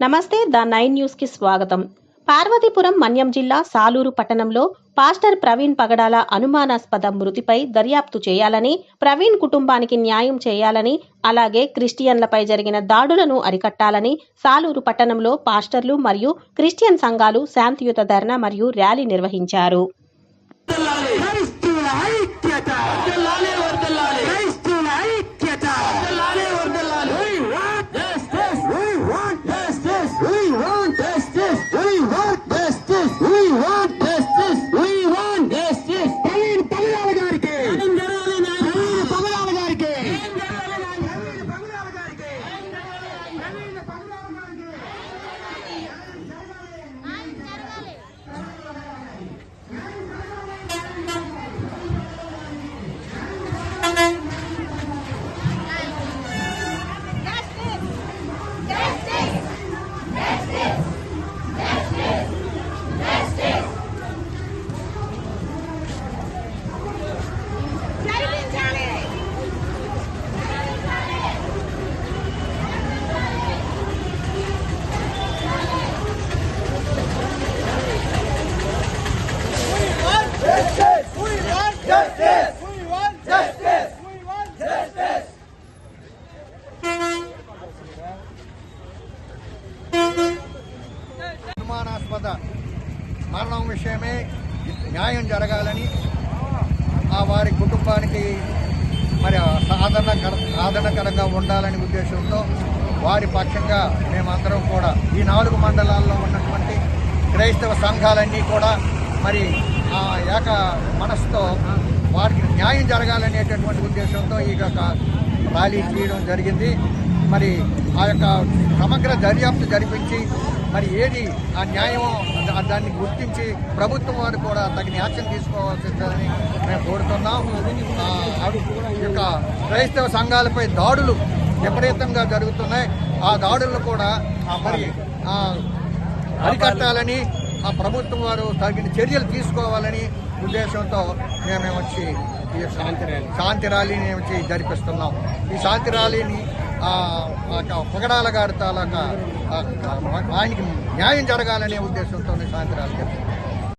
నమస్తే the nine న్యూస్కి స్వాగతం. పార్వతీపురం మన్యం జిల్లా సాలూరు పట్టణంలో పాస్టర్ ప్రవీణ్ పగడాల అనుమానాస్పద మృతిపై దర్యాప్తు చేయాలని ప్రవీణ్ కుటుంబానికి న్యాయం చేయాలని అలాగే క్రిస్టియన్లపై జరిగిన దాడులను అరికట్టాలని సాలూరు పట్టణంలో పాస్టర్లు మరియు క్రిస్టియన్ సంఘాలు శాంతియుత ధర్నా మరియు ర్యాలీ నిర్వహించారు. అనుమానాస్పద మరణం విషయమే న్యాయం జరగాలని ఆ వారి కుటుంబానికి మరి సాధనకర సాధనకరంగా ఉండాలని ఉద్దేశంతో వారి పక్షంగా మేమందరం కూడా ఈ నాలుగు మండలాల్లో ఉన్నటువంటి క్రైస్తవ సంఘాలన్నీ కూడా మరి ఆ ఏక మనసుతో వారికి న్యాయం జరగాలనేటటువంటి ఉద్దేశంతో ఈ యొక్క ర్యాలీ చేయడం జరిగింది. మరి ఆ యొక్క సమగ్ర దర్యాప్తు జరిపించి మరి ఏది ఆ న్యాయం దాన్ని గుర్తించి ప్రభుత్వం వారు కూడా తగిన యాక్షన్ తీసుకోవాల్సిందని మేము కోరుతున్నాం. ఈ యొక్క క్రైస్తవ సంఘాలపై దాడులు విపరీతంగా జరుగుతున్నాయి. ఆ దాడులను కూడా మరి అరికట్టాలని ఆ ప్రభుత్వం వారు తగిన చర్యలు తీసుకోవాలని ఉద్దేశంతో మేము వచ్చి ఈ యొక్క శాంతి ర్యాలీని వచ్చి జరిపిస్తున్నాం. ఈ శాంతి ర్యాలీని పొగడాల గారి తాలూకా ఆయనకి న్యాయం జరగాలనే ఉద్దేశంతో శాంతి ర్యాలీ